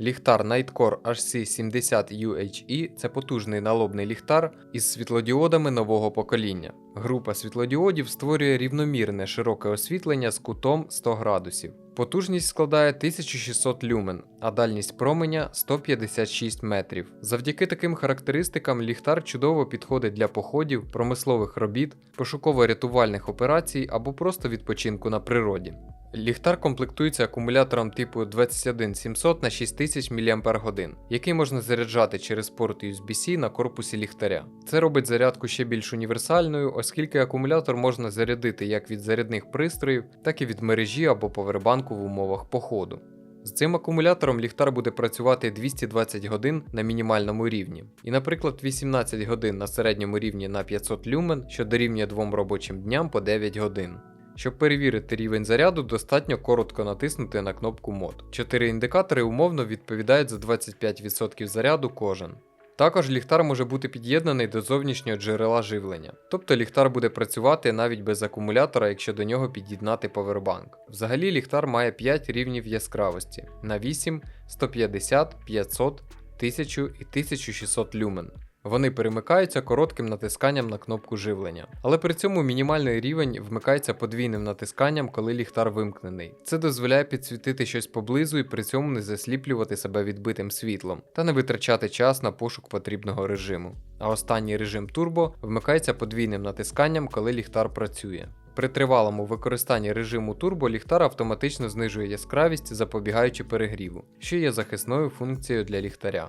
Ліхтар Nightcore HC70UHE це потужний налобний ліхтар із світлодіодами нового покоління. Група світлодіодів створює рівномірне широке освітлення з кутом 100 градусів. Потужність складає 1600 люмен, а дальність променя 156 метрів. Завдяки таким характеристикам ліхтар чудово підходить для походів, промислових робіт, пошуково-рятувальних операцій або просто відпочинку на природі. Ліхтар комплектується акумулятором типу 21700 на 6000 мАч, який можна заряджати через порт USB-C на корпусі ліхтаря. Це робить зарядку ще більш універсальною, оскільки акумулятор можна зарядити як від зарядних пристроїв, так і від мережі або повербанку в умовах походу. З цим акумулятором ліхтар буде працювати 220 годин на мінімальному рівні, і, наприклад, 18 годин на середньому рівні на 500 люмен, що дорівнює двом робочим дням по 9 годин. Щоб перевірити рівень заряду, достатньо коротко натиснути на кнопку мод. Чотири індикатори умовно відповідають за 25% заряду кожен. Також ліхтар може бути під'єднаний до зовнішнього джерела живлення, тобто ліхтар буде працювати навіть без акумулятора, якщо до нього під'єднати повербанк. Взагалі ліхтар має 5 рівнів яскравості на 8, 150, 500, 1000 і 1600 люмен. Вони перемикаються коротким натисканням на кнопку живлення, але при цьому мінімальний рівень вмикається подвійним натисканням, коли ліхтар вимкнений. Це дозволяє підсвітити щось поблизу і при цьому не засліплювати себе відбитим світлом та не витрачати час на пошук потрібного режиму. А останній режим турбо вмикається подвійним натисканням, коли ліхтар працює. При тривалому використанні режиму турбо ліхтар автоматично знижує яскравість, запобігаючи перегріву, що є захисною функцією для ліхтаря.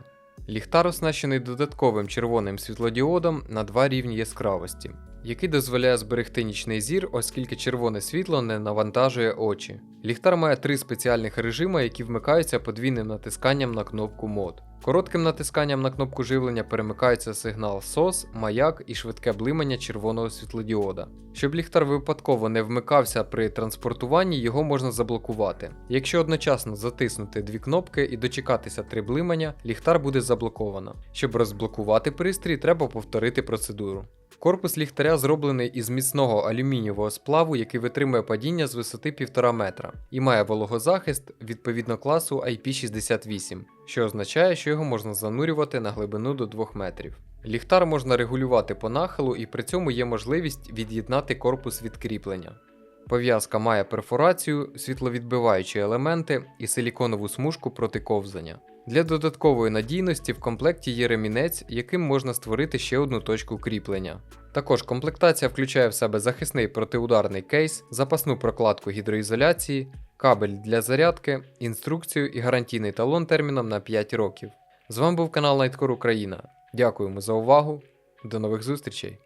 Ліхтар оснащений додатковим червоним світлодіодом на два рівні яскравості, який дозволяє зберегти нічний зір, оскільки червоне світло не навантажує очі. Ліхтар має три спеціальних режими, які вмикаються подвійним натисканням на кнопку мод. Коротким натисканням на кнопку живлення перемикається сигнал SOS, маяк і швидке блимання червоного світлодіода. Щоб ліхтар випадково не вмикався при транспортуванні, його можна заблокувати. Якщо одночасно затиснути дві кнопки і дочекатися три блимання, ліхтар буде заблоковано. Щоб розблокувати пристрій, треба повторити процедуру. Корпус ліхтаря зроблений із міцного алюмінієвого сплаву, який витримує падіння з висоти 1,5 метра, і має вологозахист відповідно класу IP68, що означає, що його можна занурювати на глибину до 2 метрів. Ліхтар можна регулювати по нахилу і при цьому є можливість від'єднати корпус від кріплення. Пов'язка має перфорацію, світловідбиваючі елементи і силіконову смужку проти ковзання. Для додаткової надійності в комплекті є ремінець, яким можна створити ще одну точку кріплення. Також комплектація включає в себе захисний протиударний кейс, запасну прокладку гідроізоляції, кабель для зарядки, інструкцію і гарантійний талон терміном на 5 років. З вами був канал Nightcore Україна. Дякуємо за увагу. До нових зустрічей!